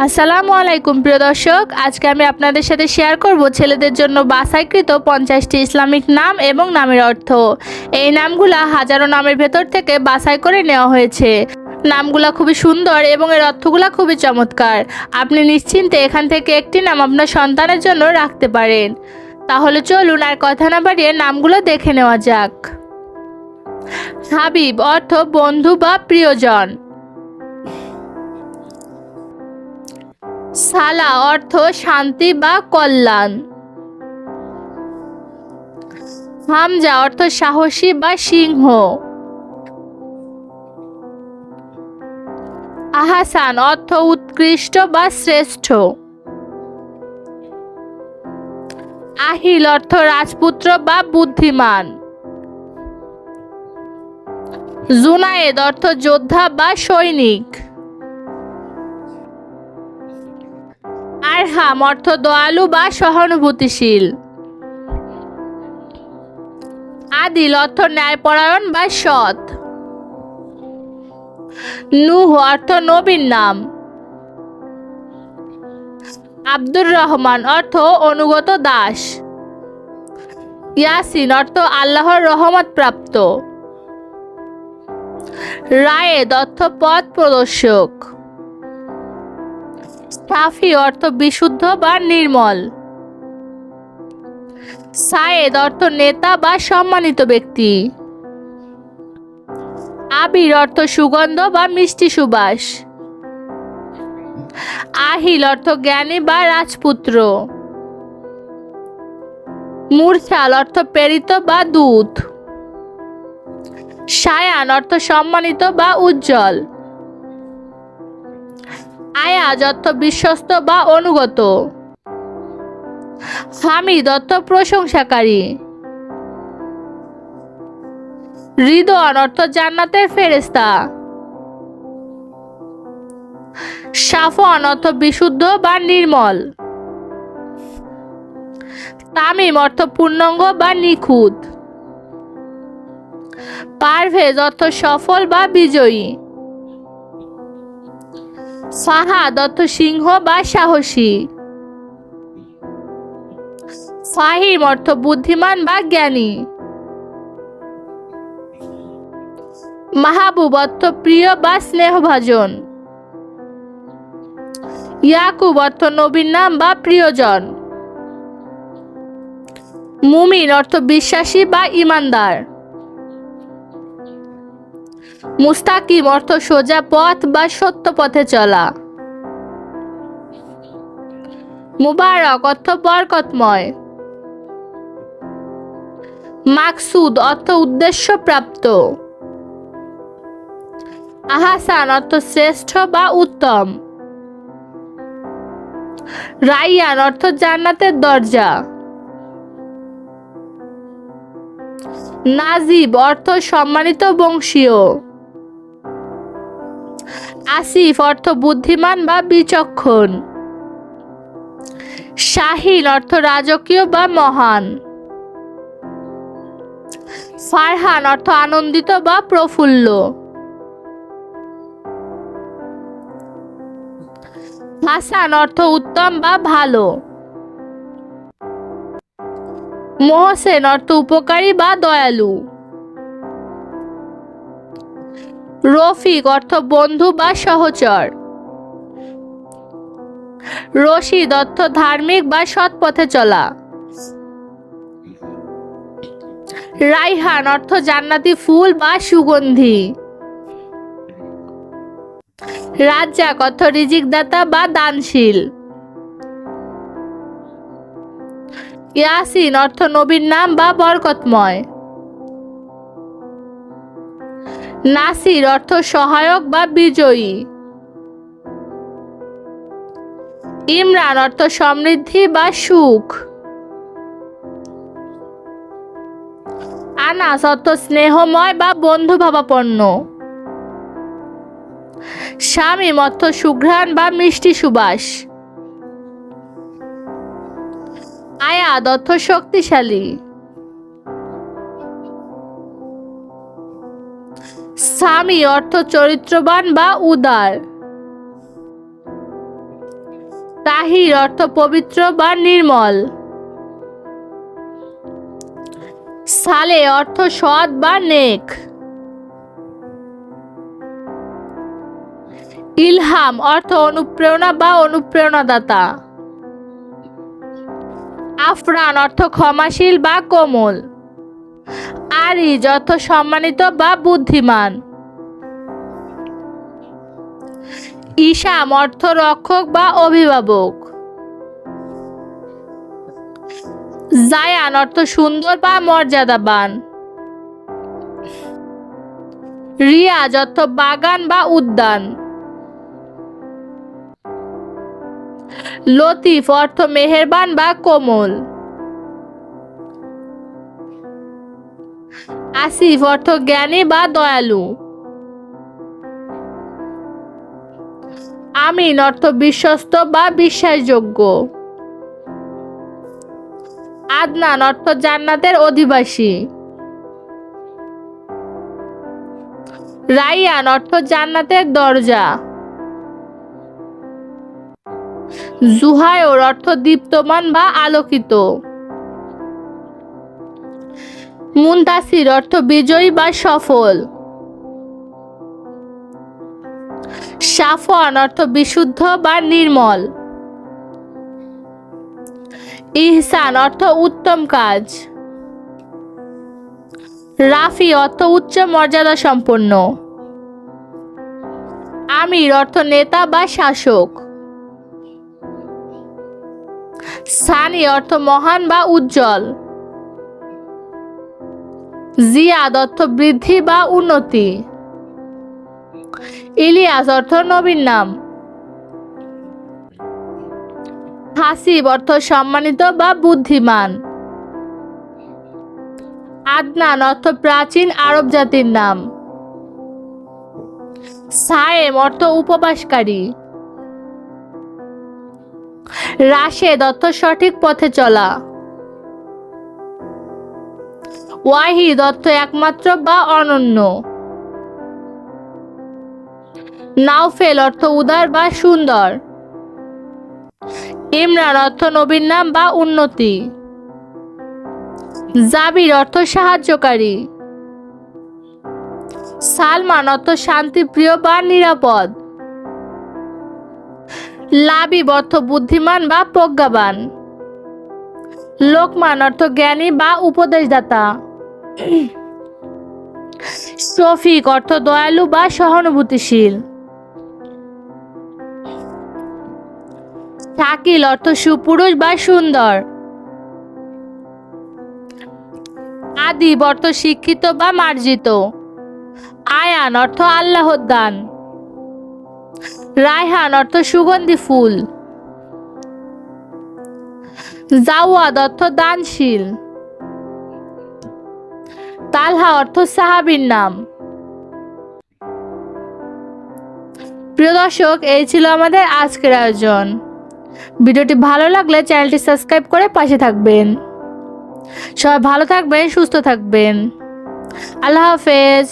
আসসালামু আলাইকুম, প্রিয় দর্শক। আজকে আমি আপনাদের সাথে শেয়ার করব ছেলেদের জন্য বাছাইকৃত পঞ্চাশটি ইসলামিক নাম এবং নামের অর্থ। এই নামগুলা হাজারো নামের ভেতর থেকে বাছাই করে নেওয়া হয়েছে। নামগুলা খুবই সুন্দর এবং এর অর্থগুলা খুবই চমৎকার। আপনি নিশ্চিন্তে এখান থেকে একটি নাম আপনার সন্তানের জন্য রাখতে পারেন। তাহলে চলুন আর কথা না বাড়িয়ে নামগুলো দেখে নেওয়া যাক। হাবিব অর্থ বন্ধু বা প্রিয়জন। সালা অর্থ শান্তি বা কল্যাণ। হামজা অর্থ সাহসী বা সিংহ। আহাসান অর্থ উৎকৃষ্ট বা শ্রেষ্ঠ। আহিল অর্থ রাজপুত্র বা বুদ্ধিমান। জুনায়েদ অর্থ যোদ্ধা বা সৈনিক। আরহাম অর্থ দয়ালু বা সহানুভূতিশীল। আদিল অর্থ ন্যায়পরায়ণ বা সৎ। নুহ অর্থ নবীন নাম। আব্দুর রহমান অর্থ অনুগত দাস। ইয়াসিন অর্থ আল্লাহর রহমত প্রাপ্ত। রায়েদ অর্থ পথ প্রদর্শক। সাফি অর্থ বিশুদ্ধ বা নির্মল। সায়েদ অর্থ নেতা বা সম্মানিত ব্যক্তি। আবির অর্থ সুগন্ধ বা মিষ্টি সুবাস। আহিল অর্থ জ্ঞানী বা রাজপুত্র। মূর্ছাল অর্থ প্রেরিত বা দূত। সায়ান অর্থ সম্মানিত বা উজ্জ্বল। আয়াজ অর্থ বিশ্বস্ত বা অনুগত। হামিদ অর্থ প্রশংসাকারী। হৃদয়ন অর্থ জান্নাতের ফেরেস্তা সাফন অর্থ বিশুদ্ধ বা নির্মল। তামিম অর্থ পূর্ণাঙ্গ বা নিখুঁত। পারভেজ অর্থ সফল বা বিজয়ী। ফাহাদ দত্ত সিংহ বা সাহসী। ফাহিম অর্থ বুদ্ধিমান বা জ্ঞানী। মাহবুব অর্থ প্রিয় বা স্নেহভাজন। ইয়াকুব অর্থ নবীন নাম বা প্রিয়জন। মুমিন অর্থ বিশ্বাসী বা ইমানদার। মুস্তাকিম অর্থ সোজা পথ বা সত্য পথে চলা। মুবারক অর্থ বরকতময়। মাকসুদ অর্থ উদ্দেশ্য প্রাপ্ত আহাসান অর্থ শ্রেষ্ঠ বা উত্তম। রাইয়ান অর্থ জান্নাতের দরজা। নাজিব অর্থ সম্মানিত বংশীয়। আসিফ অর্থ বুদ্ধিমান বা বিচক্ষণ। শাহিন অর্থ রাজকীয় বা মহান। ফারহান অর্থ আনন্দিত বা প্রফুল্ল। হাসান অর্থ উত্তম বা ভালো। মোহসেন অর্থ উপকারী বা দয়ালু। রফিক অর্থ বন্ধু বা সহচর। রশিদ অর্থ ধার্মিক বা সৎ পথে চলা। রাইহান অর্থ জান্নাতি ফুল বা সুগন্ধি। রাজ্জাক অর্থ রিজিকদাতা বা দানশীল। ইয়াসিন অর্থ নবীর নাম বা বরকতময়। নাসির অর্থ সহায়ক বা বিজয়ী। ইমরান অর্থ সমৃদ্ধি বা সুখ। আনাস অর্থ স্নেহময় বা বন্ধু ভাবাপন্ন শামীম অর্থ সুঘ্রাণ বা মিষ্টি সুবাস। আয়াদ অর্থ শক্তিশালী। স্বামী অর্থ চরিত্রবান বা উদার। তাহির অর্থ পবিত্র বা নির্মল। সালে অর্থ সৎ বা নেক। ইলহাম অর্থ অনুপ্রেরণা বা অনুপ্রেরণাদাতা। আফরান অর্থ ক্ষমাশীল বা কোমল। আরিজ অর্থ সম্মানিত বা বুদ্ধিমান। ঈশাম অর্থ রক্ষক বা অভিভাবক। জায়ান অর্থ সুন্দর বা মর্যাদাবান। রিয়াজ অর্থ বাগান বা উদ্যান। লতিফ অর্থ মেহেরবান বা কোমল। আসিফ অর্থ জ্ঞানী বা দয়ালু। আমিন অর্থ বিশ্বস্ত বা বিশ্বাসযোগ্য। আদনান অর্থ জান্নাতের অধিবাসী। রাইয়ান অর্থ জান্নাতের দরজা। জুহায়র অর্থ দীপ্তমান বা আলোকিত। মুন্তাসির অর্থ বিজয়ী বা সফল। সাফওয়ান অর্থ বিশুদ্ধ বা নির্মল। ইহসান অর্থ উত্তম কাজ। রাফি অর্থ উচ্চ মর্যাদা সম্পন্ন। আমির অর্থ নেতা বা শাসক। সানি অর্থ মহান বা উজ্জ্বল। জিয়াদ অর্থ বৃদ্ধি বা উন্নতি? ইলিয়াস অর্থ নবীন নাম। হাসিব অর্থ সম্মানিত বা বুদ্ধিমান। আদনান অর্থ প্রাচীন আরব জাতির নাম। সায়েম অর্থ উপবাসকারী। রাশেদ অর্থ সঠিক পথে চলা। ওয়াহিদ অর্থ একমাত্র বা অনন্য। নাওফেল অর্থ উদার বা সুন্দর। ইমরান অর্থ নবীন নাম বা উন্নতি। জাবির অর্থ সাহায্যকারী। সালমান অর্থ শান্তিপ্রিয় বা নিরাপদ। লাবিব অর্থ বুদ্ধিমান বা প্রজ্ঞাবান। লোকমান অর্থ জ্ঞানী বা উপদেশদাতা। শফিক অর্থ দয়ালু বা সহানুভূতিশীল। শাকিল অর্থ সুপুরুষ বা সুন্দর। আদিব অর্থ শিক্ষিত বা মার্জিত। আয়ান অর্থ আল্লাহর দান রায়হান অর্থ সুগন্ধি ফুল। জাওয়াদ অর্থ দানশীল। তালহা অর্থ সাহাবির নাম। প্রিয় দর্শক, এই ছিল আমাদের আজকের আয়োজন। ভিডিওটি ভালো লাগলে চ্যানেলটি সাবস্ক্রাইব করে পাশে থাকবেন। সবাই ভালো থাকবেন, সুস্থ থাকবেন। আল্লাহ হাফেজ।